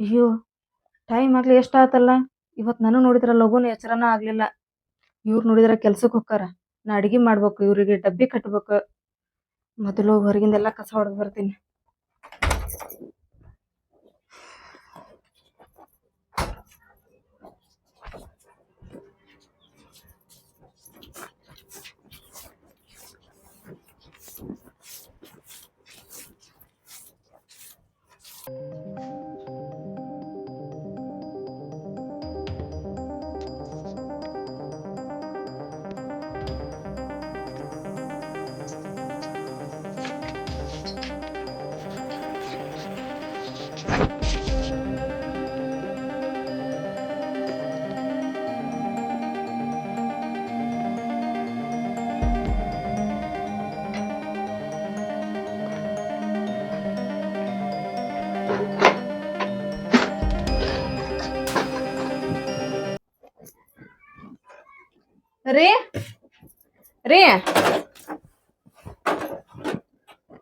ಅಯ್ಯೋ ಟೈಮ್ ಆಗ್ಲಿ ಎಷ್ಟ್ ಆತಲ್ಲ ಇವತ್ ನಾನು ನೋಡಿದ್ರ ಲಘುನ ಎಚ್ಚರನ ಆಗ್ಲಿಲ್ಲ. ಇವ್ರು ನೋಡಿದ್ರೆ ಕೆಲ್ಸಕ್ ಹೋಗ್ತಾರ ನಾ ಅಡಿಗೆ ಮಾಡ್ಬೇಕು, ಇವರಿಗೆ ಡಬ್ಬಿ ಕಟ್ಬೇಕು. ಮೊದಲು ಹೊರಗಿಂದೆಲ್ಲ ಕಸ ಹೊಡೆದು ಬರ್ತೀನಿ. ರೀ ರೀ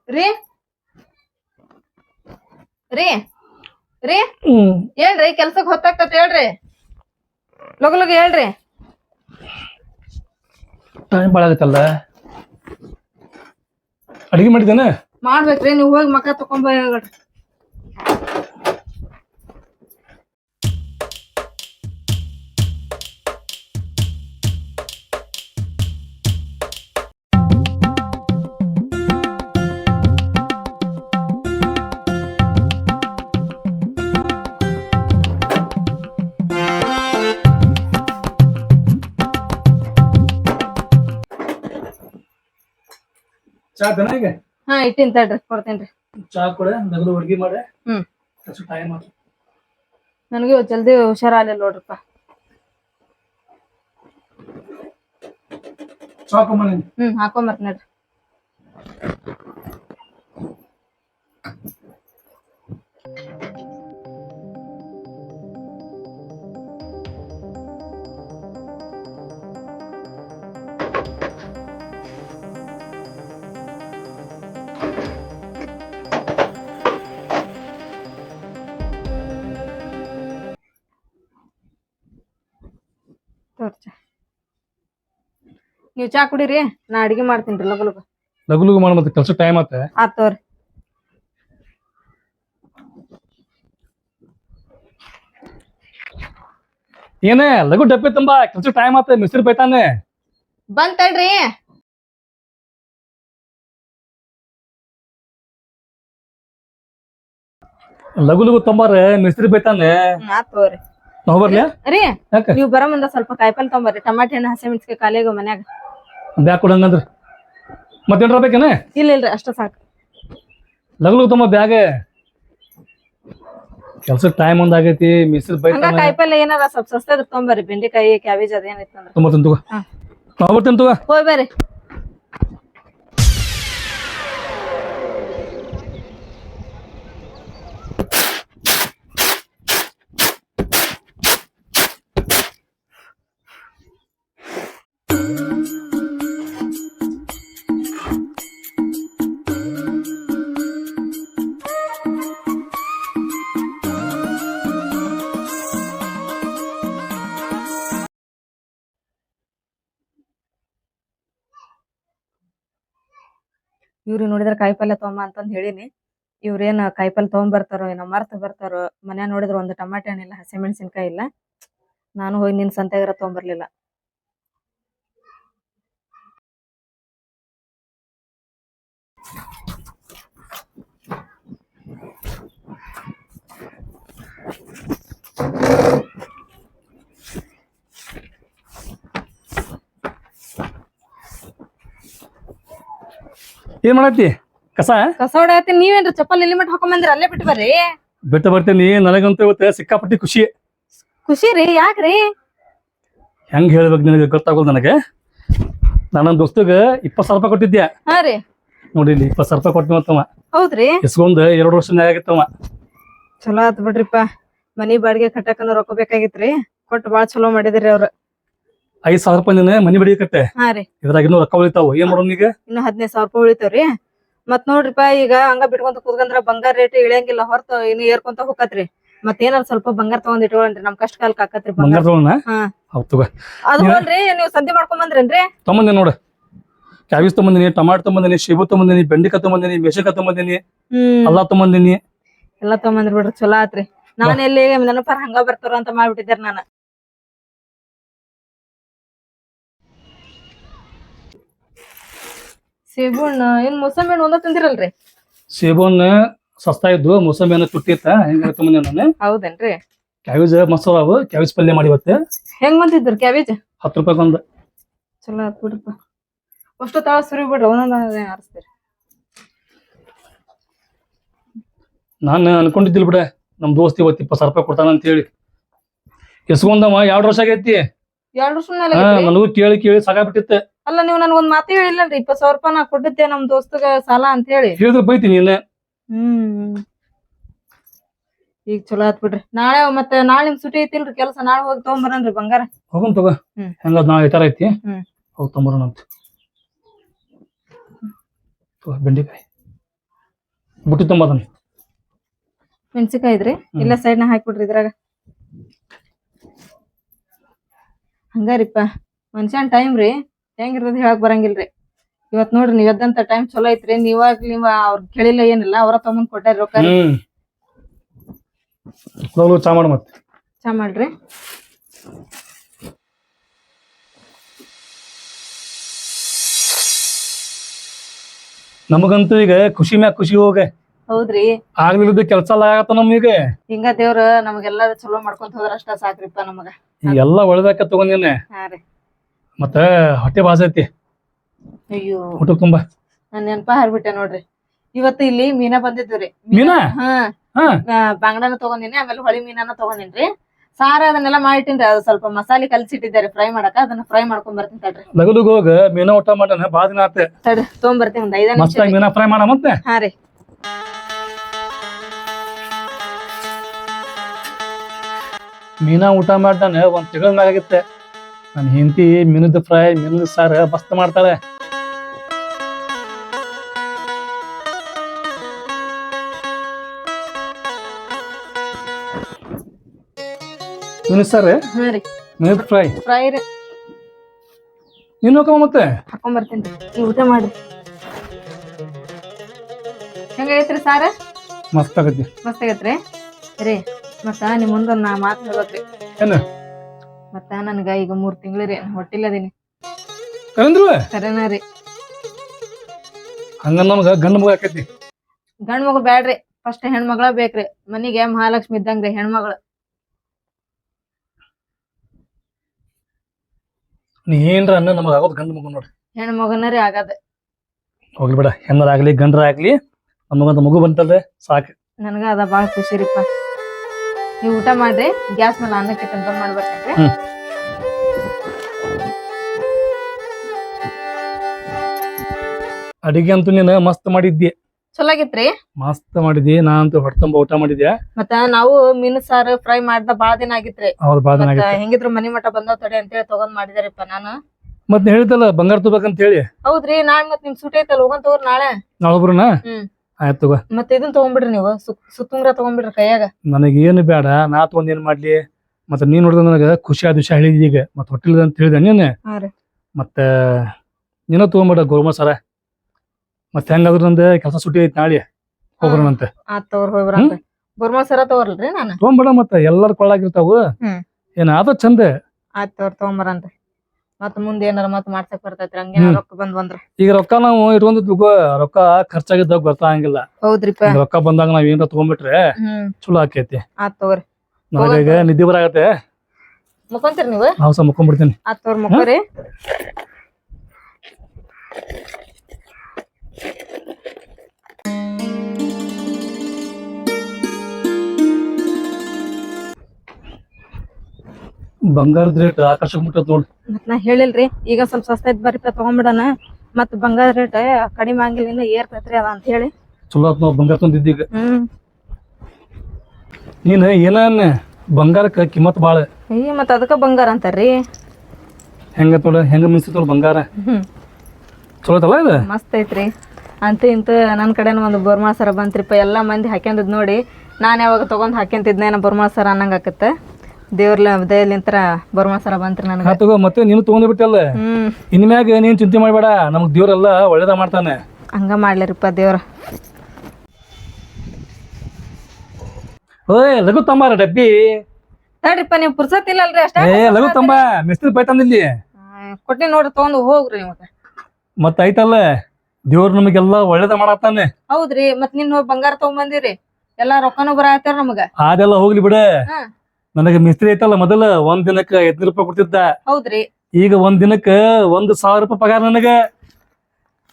ರೀ ರೀ ರೀ. ಹೇಳ್ರಿ ಕೆಲ್ಸಕ್ ಹೊತ್ತಾಗ್ತತ್ ಹೇಳ್ರಿ. ಲಗು ಲಗು ಹೇಳ್ರಿ. ಟೈಮ್ ಭಾಳ ಆಗತ್ತಲ್ಲ? ಅಡಿಗೆ ಮಾಡಿದ್ದೇನೆ? ಮಾಡ್ಬೇಕ್ರಿ ನೀವು ಹೋಗಿ ಮಕ್ಕ ತಕೊಂಡ್ ಚಾ ದನ ಈಗ? ಹಾ ಇಟ್ಟಿನ್ ತಡ್ರಿ ಕೊಡ್ತೇನ್ರಿ. ಚಾ ಕೊಡ ನಗದು ಅಡ್ಗೆ ಮಾಡೆ ಹ್ಮ್. ಸ್ವಲ್ಪ ಟೈಮ್ ಆತು. ನನಗೆ ಇವತ್ತ್ ಜಲ್ದಿ ಹುಷಾರಾಗ್ಲಿಲ್ಲ ನೋಡ್ರಪ್ಪ. ಚಾ ಕಮ್ಮ ಹ್ಮ್ ಹಾಕೊಂಬರ್ತೀನಿ ನೋಡ್ರಿ. ತೋರ್ ಚಾ ನೀವ್ ಚಾ ಕುಡೀರಿ ನಾ ಅಡಿಗೆ ಮಾಡ್ತೀನಿ ರೀ ಲಗು ಲಗು. ಲಗು ಮಾಡ ಮತ್ತೆ ಕೆಲ್ಸ ಟೈಮ್ ಆತ. ಆತ್ ತೋರಿ ಏನೇ ಲಗು ಡಬ್ಬೆ ತುಂಬಾ ಕೆಲಸ ಟೈಮ್ ಆತ ಮಿಸ್ರಿ ಬೈತಾನೆ. ಬಂತಲ್ರಿ ಲಗು ಲಗು ತಂಬಾರ ಮಿಸ್ರಿ ಬೈತಾನೆ. ಆತ್ ತೋರಿ ನಾವು ಬರ್ಲಿ ರೀ ಯಾಕ? ನೀವ್ ಬರೋ ಮುಂದ ಸ್ವಲ್ಪ ಕಾಯಿಪಲ್ಲೆ ತಗೊಂಬರ್ರಿ. ಟಮಾಟೆ ಹಣ್ಣು ಹಸಿಮೆಣಸಿಗೆ ಕಾಲಿಗೆ ಮನ್ಯಾಗ. ಬ್ಯಾಗ್ ಕೊಡಂಗಂದ್ರ. ಮತ್ತೇನ್ರ ಬೇಕೇನ ಇಲ್ಲ ಇಲ್ರಿ ಅಷ್ಟ ಸಾಕು. ಲಗ್ಲು ತಮ್ಮ ಬ್ಯಾಗ. ಕೆಲ್ಸ ಟೈಮ್ ಒಂದ್ ಆಗೈತಿ ಹಂಗ ಬೈತಾನೆ. ಕಾಯಿಪಲ್ಲೆ ಏನಾರ ಸ್ವಲ್ಪ ಸಸ್ತದ ತಗೊಂಬರ್ರಿ. ಬೆಂಡೆಕಾಯಿ ಕ್ಯಾಬೇಜ್ ಅದೇನಿತ್ತಂದ್ರ ತುಂಬ ಹಾ. ನಾವು ಬರ್ತೀನಿ ತಗೋ. ಹೋಯ್ ಇವ್ರಿಗೆ ನೋಡಿದ್ರೆ ಕಾಯಿಪಲ್ಲೆ ತಗೊಂಬ ಅಂತಂದ್ ಹೇಳಿನಿ. ಇವ್ರೇನ್ ಕಾಯಿಪಲ್ಲೆ ತೊಗೊಂಬರ್ತಾರೋ ಏನೋ ಮರ್ತ ಬರ್ತಾರೋ ಮನ್ಯಾಗ ನೋಡಿದ್ರೆ ಒಂದು ಟಮಾಟೆ ಹಣ್ಣಿಲ್ಲ, ಹಸಿಮೆಣಸಿನ್ಕಾಯಿ ಇಲ್ಲ. ನಾನು ಹೋಗಿ ನಿನ್ ಸಂತೆಗರ ತೊಗೊಂಬರ್ಲಿಲ್ಲ. ಏನ್ ಮಾಡತ್ತಿ? ಕಸ? ಕಸ ಹೊಡ್ಯಾತೀನಿ ನೀವೇನ್ರಿ ಚಪ್ಪಲ್ ಎಲ್ಲಿ ಮಟ್ಟ ಹಾಕೊಂಬಂದ್ರಿ ಅಲ್ಲೇ ಬಿಟ್ಟು ಬರ್ರಿ. ಬಿಟ್ಟು ಬರ್ತೀನಿ ನನಗಂತೂ ಇವತ್ತು ಸಿಕ್ಕಾಪಟ್ಟಿ ಖುಷಿ. ಖುಷಿ ರೀ ಯಾಕ್ರಿ? ಹೆಂಗ್ ಹೇಳ್ಬೇಕು ನಿನಗೆ ಗೊತ್ತಾಗೋದು ನನಗೆ? ನಾನು ನನ್ನ ದೋಸ್ತಗ ಇಪ್ಪತ್ ಸಾವಿರ ರೂಪಾಯಿ ಕೊಟ್ಟಿದ್ದೆ ಹಾ ರೀ. ನೋಡಿ ಇಲ್ಲಿ ಇಪ್ಪತ್ತು ಸಾವಿರ ರೂಪಾಯಿ ಕೊಟ್ಟು ತಮ್ಮ ಹೌದ್ರಿ. ಇಸ್ಕೊಂಡ್ ಎರಡು ವರ್ಷ ಆಗಿತ್ತವ ಚಲೋ ಆತ್ ಬಿಡ್ರಿಪ್ಪ. ಮನಿ ಬಾಡಿಗೆ ಕಟ್ಟಕನ ರೊಕ್ಕ ಬೇಕಾಗಿತ್ರಿ. ಕೊಟ್ಟು ಬಾಳ ಚಲೋ ಮಾಡಿದ್ರಿ ಅವ್ರ. ಐದ್ ಸಾವಿರ ರೂಪಾಯಿ ನೀನು ಮನಿ ಬಡಿ ಹಾ ರೀ. ಇದ್ರಾಗ ಇನ್ನೂ ರೊಕ್ಕ ಉಳಿತಾವ. ಏನ್ ಮಾಡೋಣ ಈಗ? ಇನ್ನು ಹದಿನೈದು ಸಾವಿರ ರೂಪಾಯಿ ಉಳಿತಾವ್ರಿ. ಮತ್ ನೋಡ್ರಿಪಾ ಈಗ ಹಂಗ ಬಿಟ್ಕೊಂತ ಕೂತ್ಕಂದ್ರ ಬಂಗಾರ ರೇಟ್ ಇಳಿಯಂಗಿಲ್ಲ. ಹೊರತು ಇನ್ನು ಏರ್ಕೊಂತ ಹೋಗತ್ರಿ ಮತ್ತೇನಾರ ಸ್ವಲ್ಪ ಬಂಗಾರ ತಗೊಂಡ್ ಇಟ್ಕೊಳ್ರಿ. ನಮ್ ಕಷ್ಟ ಕಾಲಕ್ ಹಾಕತ್ರಿ ಬಂಗಾರ. ಬಂಗಾರ ತಗೋಣ ಹಾ. ಹೌದು ತಗೋ. ಅದು ನೀವ- ಹೋಲ್ರಿ ನೀವ್ ಸಂತಿ ಮಾಡ್ಕೊಂಡ್ ಬಂದ್ರೇನ್ರಿ ತೊಂಬಂದಿ ನೋಡು. ಕ್ಯಾಬೇಜ್ ತಗೊಂಬಂದಿನಿ ಟಮಾಟೊ ತಗೊಂಬಂದಿನಿ ಶೇಬು ತಗೊಂಬಂದಿನಿ ಬೆಂಡೆಕಾಯಿ ತಗೊಂಬಂದಿನಿ ಮೆಣಸಿನ್ಕಾಯಿ ತಗೊಂಬಂದಿನಿ ಹ್ಮ್. ಅಲ್ಲ ತೊಂಬಂದಿನಿ ಎಲ್ಲಾ ತಗೊಂಬಂದ್ರಿ ಬಿಡ್ರಿ ಚಲೋ ಆತ್ರಿ. ನಾನ್ ಎಲ್ಲಿ ನೆನಪಾರ ಹಂಗ ಬರ್ತಾರ ಅಂತ ಮಾಡ್ಬಿಟ್ಟಿದ್ದೆ ನಾನು. ಸೇಬುಣ್ಣ ಏನ್ ಮೂಸಂಬಿ ಹಣ್ಣು ಒಂದ ತಂದಿರಲ್ರಿ? ಸೇಬುನ್ನ ಸಸ್ತಾ ಇದ್ದು ಮೊಸಂಬಿ ಹಣ್ಣು ತುಟ್ಟಿತ್ತ ಹೆಂಗ ತೊಂಬಂದಿ ನಾನು. ಹೌದೇನ್ರಿ? ಕ್ಯಾಬೇಜ್ ಮಸ್ತ್ ಅದಾವು ಕ್ಯಾಬೇಜ್ ಪಲ್ಯ ಮಾಡಿ ಇವತ್ತೆ. ಹೆಂಗ್ ಬಂದಿದ್ರು ಕ್ಯಾಬೇಜ್? ಹತ್ತು ರೂಪಾಯಿ ಒಂದು. ಚಲೋ ಆತ್ ಬಿಡ್ರಪ್ಪ. ಅಷ್ಟು ತಾಳ ಸುರಿ ಬಿಡ್ರಿ ಒಂದೊಂದ್ ಆರಿಸ್ತೀರಿ. ನಾನು ಅನ್ಕೊಂಡಿದ್ದಿಲ್ ಬಿಡ ನಮ್ ದೋಸ್ತಿ ಇವತ್ತು ಇಪ್ಪತ್ತು ಸಾವಿರ ರೂಪಾಯಿ ಕೊಡ್ತಾನ ಅಂತ ಹೇಳಿ ಎಸ್ಕೊಂಡವ ಎರಡು ವರ್ಷ ಆಗೈತಿ? ಎರಡ್ ವರ್ಷ? ನನಗೂ ಕೇಳಿ ಕೇಳಿ ಸಾಕಾಗ್ಬಿಟ್ಟಿತ್ತೆ ಅಲ್ಲ ನೀವು ನನ್ಗ ಒಂದ್ ಮಾತೇ ರೀ ಇಪ್ಪತ್ ಸಾವಿರ ರೂಪಾಯಿ ನಾ ಕೊಟ್ಟಿದ್ದೆ ನಮ್ ದೋಸ್ತಗ ಸಾಲ ಅಂತ ಹೇಳಿ ಹೇಳಿದ್ರೆ ಬೈತೀನಿ ಇಲ್ಲ. ಹ್ಮ್. ಈಗ ಚಲೋ ಆತ್ ಬಿಡ್ರಿ. ನಾಳೆ ಮತ್ತೆ ನಾಳೆ ನಿಮ್ ಸುಟಿ ಐತಿಲ್ರಿ ಕೆಲಸ. ನಾಳೆ ಹೋಗಿ ತಗೊಂಬರನ್ರಿ ಬಂಗಾರ. ಹೋಗಮ್ ತಗೋ. ಹ್ಮ್. ಹೆಂಗ ನಾಳೆ ತರ ಐತಿ? ಹ್ಮ್. ಹೋಗಿ ತಗೊಂಬರೋಣ ಅಂತ. ತಗೋ, ಬೆಂಡೆಕಾಯಿ. ಬುಟ್ಟಿ ತೊಂಬದನ್ ಮೆಣಸಿಕಾಯಿ ಇದ್ರಿ ಇಲ್ಲ ಸೈಡ್ನ ಹಾಕ್ಬಿಡ್ರಿ ಇದ್ರಾಗ. ಹಂಗಾರಿಪ್ಪ. ಮನುಷ್ಯನ್ ಟೈಮ್ ರೀ. ಹೆಂಗಿರೋದ್ ಹೇಳಕ್ ಬರಂಗಿಲ್ರಿ. ಇವತ್ ನೋಡ್ರಿ ನೀವ್ ಎದ್ದಂತ ಟೈಮ್ ಚಲೋ ಐತ್ರಿ. ನೀವಾಗ ನೀವ ಅವ್ರ ಕೇಳಿಲ್ಲ ಏನಿಲ್ಲ ಅವ್ರ ತಮ್ಮನ್ ಕೊಟ್ಟಾರಿ ರೊಕ್ಕ ಹ್ಮ್. ಹೋಗ್ಲು ಚಾ ಮಾಡು ಮತ್ತೆ. ಚಾ ಮಾಡ್ರಿ. ನಮಗಂತೂ ಈಗ ಖುಷಿ ಮ್ಯಾಗ ಖುಷಿ ಹೋಗ. ಹೌದ್ರಿ. ಆಗ್ಲಿಲ್ಲದ ಕೆಲಸ ಆಗತ್ತ ನಮಗ ಹಿಂಗ ದೇವ್ರ ನಮಗೆಲ್ಲ ಚಲೋ ಮಾಡ್ಕೊಂತ ಹೋದ್ರ ಅಷ್ಟ ಸಾಕ್ರಿಪ್ಪ ನಮಗ. ಎಲ್ಲಾ ಒಳ್ದಾಕ ತಗೊಂಡಿನ ಹಾ ರೀ. ಮತ್ತ ಹೊಟ್ಟೆ ಬಾಸ ಐತಿ ಅಯ್ಯೋ. ಊಟ ತುಂಬಾ. ನಾನ್ ನೆನಪ ಹಾರ್ಬಿಟ್ಟೆ ನೋಡ್ರಿ. ಇವತ್ತು ಇಲ್ಲಿ ಮೀನಾ ಬಂದಿದ್ವಿ ಮೀನಾ? ಹಾ. ಬಾಂಗ್ಡಾನ ತಗೊಂಡಿನಿ ಆಮೇಲೆ ಹೊಳಿ ಮೀನಾನ ತಗೊಂಡಿನ್ರಿ. ಸಾರ ಅದನ್ನೆಲ್ಲ ಮಾಡಿಟ್ಟಿನ್ರಿ ಅದು ಸ್ವಲ್ಪ ಮಸಾಲೆ ಕಲ್ಸಿಟ್ಟಿದ್ದಾರೆ ಫ್ರೈ ಮಾಡಕ ಅದನ್ನ ಫ್ರೈ ಮಾಡ್ಕೊಂಡ್ ಬರ್ತೀನಿ ತಡ್ರಿ. ಲಗಲಗ ಹೋಗ ಮೀನಾ ಊಟ ಮಾಡಣ ಬಾ ದಿನ ಆತ. ತಡ್ರಿ ಬರ್ತೀನಿ ಒಂದ್ ಐದ ನಿಮಿಷ ಮಸ್ತಾಗಿ ಮೀನಾ ಫ್ರೈ ಮಾಡ ಮತ್ತೆ? ಹಾ ರೀ. ಮೀನಾ ಊಟ ಮಾಡ್ತಾನೆ ಒಂದ್ ತಿಂಗಳ ಮ್ಯಾಗಿತ್ತೆ ನನ್ನ ಹೆಂಡತಿ ಮಿನುದ ಫ್ರೈ ಮೀನದ ಸಾರ ಮಸ್ತ್ ಮಾಡ್ತಾಳೆ. ಮೀನದ ಸಾರು? ಹಾ ರೀ. ಮೀನದ ಫ್ರೈ? ಫ್ರೈ ರೀ. ನೀನು ಹೋಗಮ್ಮ ಮತ್ತೆ? ಹಾಕೊಂಡ್ ಬರ್ತೀನಿ ನೀವು ಊಟ ಮಾಡಿ. ಹೆಂಗೈತ್ರಿ ಸಾರ? ಮಸ್ತ್ ಆಗತ್ತೆ ಮಸ್ತ್ ಆಗೈತ್ರಿ ರೀ. ಮತ್ತ ನಿಮ್ಮ ಮುಂದ ನಾ ಮಾತ್ ಹೇಳ್ಬೇಕ್ರಿ ಏನು? ಮತ್ತ ನನ್ಗ ಈಗ ಮೂರ್ ತಿಂಗ್ಳು ರೀ ಹೊಟ್ಟಿಲ್ಲದೀನಿ ಕರಂದ್ರು ಸರಿನಾ ರೀ. ಹಂಗ ನಮ್ಗ ಗಂಡ ಮಗ ಆಕೈತಿ. ಗಂಡ್ ಮಗು ಬ್ಯಾಡ್ರಿ ಫಸ್ಟ್ ಹೆಣ್ಮಗಳ ಬೇಕ್ರಿ ಮನಿಗೆ ಮಹಾಲಕ್ಷ್ಮಿ ಇದ್ದಂಗ್ರಿ ಹೆಣ್ಮಗಳು. ನೀ ಏನ್ರ ಅನ್ನ ನಮಗ ಆಗೋದ್ ಗಂಡ ಮಗ ನೋಡ್ರಿ. ಹೆಣ್ಮಗನ ರೀ ಆಗದ. ಹೋಗ್ಲಿ ಬೇಡ ಹೆಣ್ಣರ ಗಂಡ್ರಾಗ್ಲಿ ನಮಗಂತ ಮಗು ಬಂತಲ್ರಿ ಸಾಕು. ನನಗ ಅದ ಬಾಳ ಖುಷಿ ರೀಪ್ಪ. ನೀವು ಊಟ ಮಾಡ್ರಿ ಗ್ಯಾಸ್ ಮೇಲೆ ಅನ್ನಕ್ಕೆ ಕಂಟ್ರೋಲ್ ಮಾಡ್ಬೇಕಂದ್ರೆ. ಅಡಿಗೆ ಅಂತೂ ನೀನು ಮಸ್ತ್ ಮಾಡಿದ್ದಿ. ಚಲೋ ಆಗಿತ್ರಿ ಮಸ್ತ್ ಮಾಡಿದ್ದಿ ನಾ ಅಂತೂ ಹೊಟ್ಟೆ ಊಟ ಮಾಡಿದ್ಯಾ? ಮತ್ತ ನಾವು ಮೀನು ಸಾರು ಫ್ರೈ ಮಾಡ್ದ ಬಾಳ ದಿನ ಆಗಿತ್ರಿ. ಬಾಳ ದಿನ ಆಗಿತ್ತು. ಹೆಂಗಿದ್ರು ಮನಿ ಮಠ ಬಂದಾವ್ ತಡೆ ಅಂತೇಳಿ ತಗೊಂಡ್ ಮಾಡಿದಾರಿಪ್ಪ ನಾನು. ಮತ್ತೆ ಹೇಳಿದಲ್ಲ ಬಂಗಾರ ತಗೋಬೇಕಂತ ಹೇಳಿ ಹೌದ್ರಿ ನಾಳೆ ಮತ್ತೆ ನಿಮ್ ಸೂಟ ಐತಲ್ಲ ಹೋಗಂತ ಹೋಗ್ರಿ ನಾಳೆ ನಾಳೆ. ಆಯ್ತು ತಗೋ. ಮತ್ತೆ ಇದನ್ನ ತಗೊಂಡ್ಬಿಡ್ರಿ ನೀವು. ಸುತ್- ಸುತ್ತುಂಗ್ರ ತಗೊಂಡ್ಬಿಡ್ರಿ ಕೈಯಾಗ. ನನಗೇನು ಬೇಡ ನಾ ತಗೊಂಡ್ ಏನ್ ಮಾಡ್ಲಿ? ಮತ್ತೆ ನೀನ್ ನೋಡಿದ ನನಗ ಖುಷಿ ಆದ ವಿಷಯ ಹೇಳಿದ್ ಈಗ. ಮತ್ತೆ ಹೊಟ್ಟಿಲ್ದ ಅಂತ ಹೇಳಿದೆ ನೀನು. ಹಾ ರೀ. ಮತ್ತೆ ನೀನ ತಗೊಂಬಿಡ ಗೋರ್ಮ ಸರ. ಮತ್ತೆ ಹೆಂಗಾದ್ರು ನಂದು ಕೆಲಸ ಸುಟ್ಟಿ ಐತಿ ನಾಳೆ. ಹೋಗ್ರಂತ ಆತ್ ತಗೋರ್ ಹೋಗಿ ಬರಂತ ಗೋರ್ಮಾ ಸರ ತಗೋರ್ಲ್ರಿ ನಾನು. ತಗೊಂಬಿಡ ಮತ್ತೆ ಎಲ್ಲರ ಕೊಳ್ಳಾಗಿರ್ತಾವು ಹ್ಮ್. ಏನ್ ಆದ ಚಂದ. ಆಯ್ತ್ ತಗೋರ್ ತಗೊಂಬರಂತ ಮತ್ ಮುಂದೆ ಏನಾರ ಮತ್ ಮಾಡ್ಸಕ್ ಬರ್ತೈತ್ರಿ ಹಂಗೇನ ರೊಕ್ಕ ಬಂದ್ ಬಂದ್ರ. ಈಗ ರೊಕ್ಕ ನಾವು ಇಟ್ಕೊಂಡಿದ್ವು ರೊಕ್ಕ ಖರ್ಚಾಗಿದ್ದಾಗ ಗೊತ್ತಾಗಂಗಿಲ್ಲ ಹೌದ್ರಿಪ್ಪ. ಈಗ ರೊಕ್ಕ ಬಂದಾಗ ನಾವ್ ಏನಾರ ತಗೊಂಡ್ಬಿಟ್ರೆ ಚಲೋ ಆಕೈತಿ. ಆತ್ ತಗೋರಿ. ಈಗ ನಿದ್ದೆ ಬರಾಗತ್ತೆ. ಮುಖಂತೀರಿ ನೀವು? ನಾವು ಸಹ ಮುಕ್ಕೊಂಡ್ಬಿಡ್ತೀನಿ ಆತ್ ತಗೋರಿ ಮುಕ್ಕೋರಿ. ಬಂಗಾರದ ರೇಟ್ ಆಕರ್ಷಕ ಮುಟ್ಟ ನೋಡ್. ನಾ ಹೇಳಿಲ್ರಿ ಈಗ ಸ್ವಲ್ಪ ಸಸ್ತ ಐತ್ ಬರ್ರಿ ತಗೊಂಡ್ಬಿಡೋಣ ಮತ್ ಬಂಗಾರ ರೇಟ್ ಕಡಿಮೆ ಆಗಿಲ್ಲ ಏರ್ ಏರ್ತೈತ್ರಿ ಅದ ಅಂತ ಹೇಳಿ. ಚಲೋ ಆತ್ ಬಂಗಾರ ತಂದಿದ್ದೀಗ ಹ್ಮ್. ನೀನ್ ಏನ ಬಂಗಾರಕ್ಕ ಕಿಮ್ಮತ್ ಬಾಳ. ಅಯ್ಯ ಮತ್ ಅದಕ್ಕ ಬಂಗಾರ ಅಂತಾರ್ರಿ. ಹೆಂಗ ತೋಳ ಹೆಂಗ ಮಿನ್ಸಿತ್ ನೋಡ್ ಬಂಗಾರ. ಹ್ಮ್. ಚಲೋ ಐತಲ್ಲ ಇದು? ಮಸ್ತ್ ಐತ್ರಿ. ಅಂತ ಇಂತ ನನ್ನ ಕಡೆನ ಒಂದು ಬೋರ್ಮಾ ಸರ ಬಂತ್ರಿಪ್ಪ ಎಲ್ಲಾ ಮಂದಿ ಹಾಕ್ಯಂದದ್ ನೋಡಿ. ನಾನು ಯಾವಾಗ ತೊಗೊಂಡು ಹಾಕ್ಯಂತಿದ್ನೇನ ಬರ್ಮಾಳ ಸರ ಅನ್ನಂಗೆ ಆಕತ್ತೆ ದೇವ್ರ ದಯಲಿಂತ್ರ ಬರ್ಮಾಸರ ಬಂತ್ರಿ ನನಗೆ. ತಗೋ ಮತ್ತೆ ನೀನು ತಗೊಂಡ್ ಬಿಟ್ಟಲ್ಲ? ಇನ್ಮ್ಯಾಗ ನೀನ್ ಚಿಂತೆ ಮಾಡಬೇಡ ನಮಗ್ ದೇವ್ರೆಲ್ಲ ಒಳ್ಳೇದ ಮಾಡ್ತಾನೆ. ಹಂಗ ಮಾಡ್ಲಿರಿಪ್ಪ ದೇವ್ರ. ಓಯ್ ಲಘು ತಂಬಾರ ಡಬ್ಬಿ. ತಡ್ರಿಪ್ಪ ನೀವು ಪುರ್ಸತ್ ಇಲ್ಲಲ್ರಿ ಅಷ್ಟೇ? ಏ ಲಘು ತಂಬ ಮಿಸ್ತ್ರಿ ಪೈ ತಂದಿಲ್ಲಿ ಕೊಟ್ಟಿ ನೋಡ್ರಿ ತಗೊಂಡು ಹೋಗ್ರಿ ಮತ್ತೆ. ಮತ್ತ ಐತಲ್ಲ ದೇವ್ರ ನಮಗೆಲ್ಲ ಒಳ್ಳೇದ ಮಾಡತ್ತಾನೆ ಹೌದ್ರಿ ಮತ್ ನಿನ್ನ ಬಂಗಾರ ಬಂಗಾರ ತಗೊಂಬಂದಿರಿ ಎಲ್ಲಾ ರೊಕ್ಕನೂ ಬರಾತಾರ ನಮಗ. ಅದೆಲ್ಲ ಹೋಗ್ಲಿ ಬಿಡ. ನನಗೆ ಮಿಸ್ತ್ರಿ ಐತಲ್ಲ ಮೊದಲ ಒಂದ್ ದಿನಕ್ಕ ಐದ್ನೂರು ರೂಪಾಯಿ ಕೊಡ್ತಿದ್ದ. ಹೌದ್ರಿ. ಈಗ ಒಂದ್ ದಿನಕ್ಕ ಒಂದ್ ಸಾವಿರ ರೂಪಾಯಿ ಪಗಾರ ನನಗ.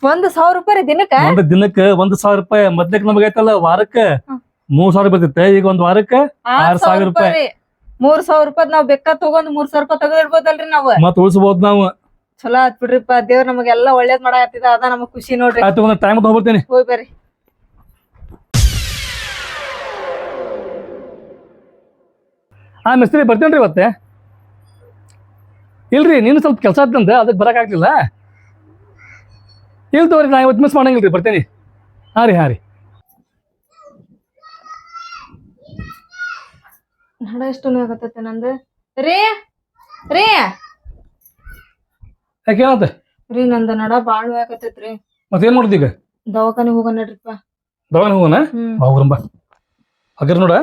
ಒಂದ್ ಸಾವಿರ ರೂಪಾಯಿ ರೀ ದಿನಕ್ಕ? ಒಂದ್ ದಿನಕ್ಕ ಒಂದ್ ಸಾವಿರ ರೂಪಾಯಿ. ಮೊದ್ಲಕ್ ನಮಗ ಐತಲ್ಲ ವಾರಕ್ಕ. ಮೂರ್ ಸಾವಿರ ಬರ್ತಿತ್ತ ಈಗ ಒಂದ್ ವಾರಕ್ಕ ಆರ್ ಸಾವಿರ ರೂಪಾಯಿ. ಮೂರ್ ಸಾವಿರ ರೂಪಾಯಿ ನಾವ್ ಬೆಕ್ಕ ತಗೊಂಡ್ ಮೂರ್ ಸಾವಿರ ರೂಪಾಯಿ ತೆಗೆದಿಡ್ಬೋದಲ್ರಿ ನಾವ್? ಮತ್ ಉಳಿಸಬಹುದು ನಾವು. ಚಲೋ ಆತ್ ಬಿಡ್ರಿಪ್ಪ ದೇವ್ರ ನಮಗೆಲ್ಲಾ ಒಳ್ಳೇದ್ ಮಾಡಾಕತ್ತಿದ ಅದ ನಮಗ್ ಖುಷಿ ನೋಡ್ರಿ. ಆಯ್ತು ಒಂದ್ ಟೈಮ್ ಹೋಗ್ಬಿಡ್ತೀನಿ ಹೋಗಿ ಬರ್ರಿ. ಆ ಮಿಸ್ತ್ರಿ ಬರ್ತೇನ್ರಿ ಇವತ್ತೆ. ಇಲ್ರಿ ನೀನು ಸ್ವಲ್ಪ ಕೆಲಸ ಆತಂದ ಅದಕ್ಕೆ ಬರಕಾಗ್ಲಿಲ್ಲ ಇಲ್ ತೋರಿ ನಾ ಇವತ್ತು ಮಿಸ್ ಮಾಡಂಗಿಲ್ರಿ ಬರ್ತೇನೆ. ಹಾಂ ರೀ ಹಾಂ ರೀ. ನಡ ಎಷ್ಟು ನೋವಾಗತ್ತೈತೆ ನಂದು? ರೀ ರೀ. ಯಾಕೆ ಏನಂತ? ರೀ ನಂದು ನಡ ಬಾಳ್ ನೋವಾಗತ್ತೈತ್ರಿ ಮತ್ತೇನ್ ಮಾಡುದು ಈಗ? ದವಾಖಾನೆ ಹೋಗೋಣ ನಡ್ರಿಪ್ಪ. ದವಾಖಾನೆ ಹೋಗೋಣ? ಹ್ಮ್. ಹೋಗ್ರಂಬ ಹಾಗಾರ ನೋಡ.